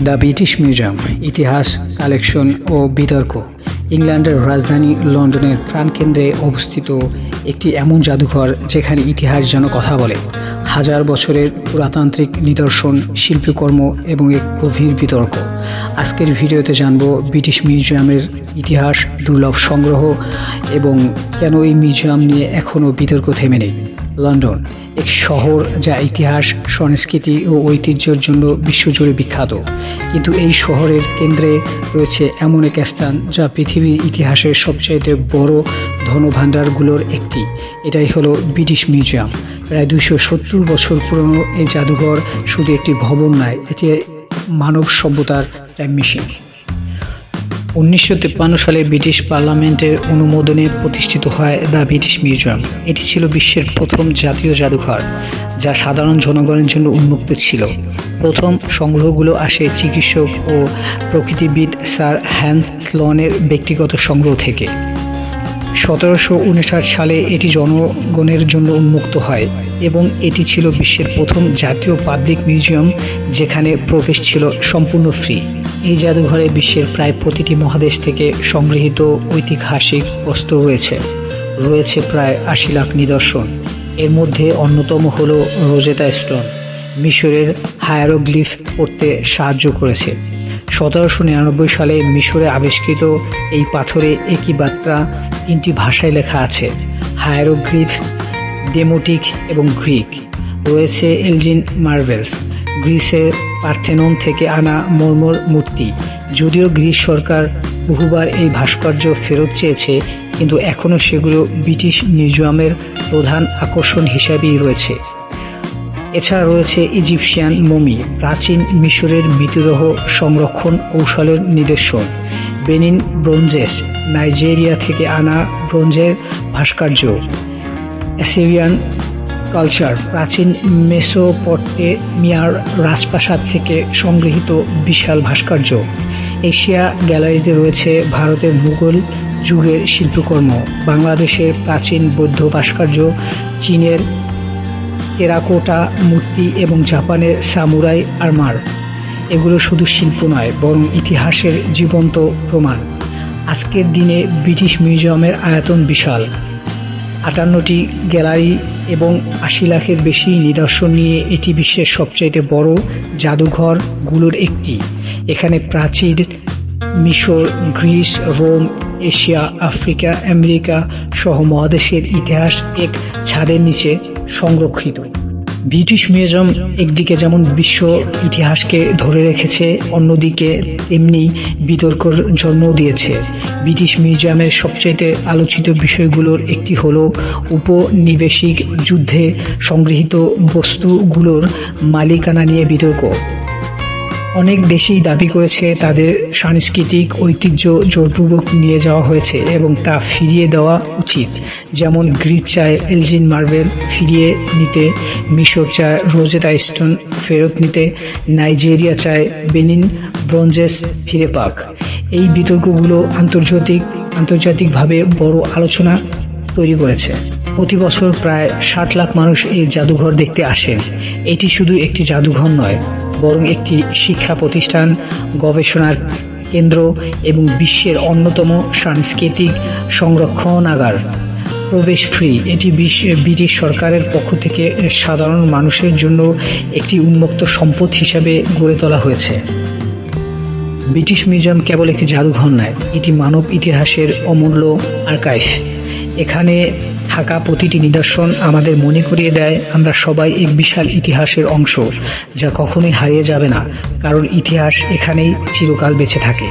The British museum, ইতিহাস, collection ও বিতর্ক। ইংল্যান্ডের রাজধানী লন্ডনের প্রাণকেন্দ্রে অবস্থিত একটি এমন জাদুঘর যেখানে ইতিহাস যেন কথা বলে। হাজার বছরের পুরাতান্ত্রিক নিদর্শন, শিল্পকর্ম এবং এক গভীর বিতর্ক। আজকের ভিডিওতে জানব ব্রিটিশ মিউজিয়ামের ইতিহাস, দুর্লভ সংগ্রহ এবং কেন এই মিউজিয়াম নিয়ে এখনও বিতর্ক থেমে নেই। লন্ডন, এক শহর যা ইতিহাস, সংস্কৃতি ও ঐতিহ্যের জন্য বিশ্বজুড়ে বিখ্যাত। কিন্তু এই শহরের কেন্দ্রে রয়েছে এমন এক স্থান যা পৃথিবীর ইতিহাসের সবচাইতে বড় ধনভাণ্ডারগুলোর একটি। এটাই হলো ব্রিটিশ মিউজিয়াম। প্রায় দুশো সত্তর বছর পুরনো এই জাদুঘর শুধু একটি ভবন নয়, এটি মানব সভ্যতার টাইম মেশিন উনিশশো তিপ্পান্ন সালে ব্রিটিশ পার্লামেন্টের অনুমোদনে প্রতিষ্ঠিত হয় দ্য ব্রিটিশ মিউজিয়াম। এটি ছিল বিশ্বের প্রথম জাতীয় জাদুঘর, যা সাধারণ জনগণের জন্য উন্মুক্ত ছিল। প্রথম সংগ্রহগুলো আসে চিকিৎসক ও প্রকৃতিবিদ স্যার হ্যান্স স্লনের ব্যক্তিগত সংগ্রহ থেকে। সতেরোশো উনষাট সালে এটি জনগণের জন্য উন্মুক্ত হয় এবং এটি ছিল বিশ্বের প্রথম জাতীয় পাবলিক মিউজিয়াম, যেখানে প্রবেশ ছিল সম্পূর্ণ ফ্রি। এই জাদুঘরে বিশ্বের প্রায় প্রতিটি মহাদেশ থেকে সংগৃহীত ঐতিহাসিক বস্তু রয়েছে। রয়েছে প্রায় আশি লাখ নিদর্শন। এর মধ্যে অন্যতম হল রোজেতা স্টোন। মিশরের হায়ারোগ্লিফ পড়তে সাহায্য করেছে। সতেরোশো নিরানব্বই সালে মিশরে আবিষ্কৃত এই পাথরে একই বার্তা তিনটি ভাষায় লেখা আছে হায়ারোগ্রিফ ডেমোটিক এবং গ্রিক। রয়েছে এলজিন মার্বেলস গ্রিসের পার্থেনন থেকে আনা মর্মর মূর্তি। যদিও গ্রিস সরকার বহুবার এই ভাস্কর্য ফেরত চেয়েছে, কিন্তু এখনও সেগুলো ব্রিটিশ মিউজিয়ামের প্রধান আকর্ষণ হিসাবেই রয়েছে। এছাড়া রয়েছে ইজিপশিয়ান মমি, প্রাচীন মিশরের মৃতদেহ সংরক্ষণ কৌশলের নিদর্শন। বেনিন ব্রোঞ্জেস, নাইজেরিয়া থেকে আনা ব্রোঞ্জের ভাস্কর্য। অ্যাসিরিয়ান কালচার, প্রাচীন মেসোপটেমিয়ার রাজপ্রাসাদ থেকে সংগৃহীত বিশাল ভাস্কর্য। এশিয়া গ্যালারিতে রয়েছে ভারতের মুঘল যুগের শিল্পকর্ম, বাংলাদেশের প্রাচীন বৌদ্ধ ভাস্কর্য, চীনের টেরাকোটা মূর্তি এবং জাপানের সামুরাই আর্মার। এগুলো শুধু শিল্প নয়, বরং ইতিহাসের জীবন্ত প্রমাণ। আজকের দিনে ব্রিটিশ মিউজিয়ামের আয়তন বিশাল। আটান্নটি গ্যালারি এবং আশি লাখের বেশি নিদর্শন নিয়ে এটি বিশ্বের সবচাইতে বড় জাদুঘরগুলোর একটি। এখানে প্রাচীর, মিশর, Greece, Rome, Asia, Africa, America সহ মহাদেশের ইতিহাস এক ছাদের নিচে সংরক্ষিত। ব্রিটিশ মিউজিয়াম একদিকে যেমন বিশ্ব ইতিহাসকে ধরে রেখেছে, অন্যদিকে তেমনি বিতর্কর জন্ম দিয়েছে। ব্রিটিশ মিউজিয়ামের সবচাইতে আলোচিত বিষয়গুলোর একটি হল উপনিবেশিক যুদ্ধে সংগৃহীত বস্তুগুলোর মালিকানা নিয়ে বিতর্ক। অনেক দেশেই দাবি করেছে তাদের সাংস্কৃতিক ঐতিহ্য জোরপূর্বক নিয়ে যাওয়া হয়েছে এবং তা ফিরিয়ে দেওয়া উচিত। যেমন গ্রিস চায় এলজিন মার্বেল ফিরিয়ে নিতে, মিশর চায় রোজেটা স্টোন ফেরত নিতে, নাইজেরিয়া চায় বেনিন ব্রঞ্জেস ফিরে পাক। এই বিতর্কগুলো আন্তর্জাতিক, আন্তর্জাতিকভাবে বড় আলোচনা তৈরি করেছে। প্রতি বছর প্রায় ষাট লাখ মানুষ এই জাদুঘর দেখতে আসেন এটি শুধু একটি জাদুঘর নয়, বরং একটি শিক্ষা প্রতিষ্ঠান, গবেষণার কেন্দ্র এবং বিশ্বের অন্যতম সাংস্কৃতিক সংরক্ষণাগার প্রবেশ ফ্রি, এটি ব্রিটিশ সরকারের পক্ষ থেকে সাধারণ মানুষের জন্য একটি উন্মুক্ত সম্পদ হিসাবে গড়ে তোলা হয়েছে। ব্রিটিশ মিউজিয়াম কেবল একটি জাদুঘর নয়, এটি মানব ইতিহাসের অমূল্য আর্কাইভ। এখানে থাকা প্রতিটি নিদর্শন আমাদের মনে করিয়ে দেয়, আমরা সবাই এক বিশাল ইতিহাসের অংশ, যা কখনোই হারিয়ে যাবে না, কারণ ইতিহাস এখানেই চিরকাল বেঁচে থাকে।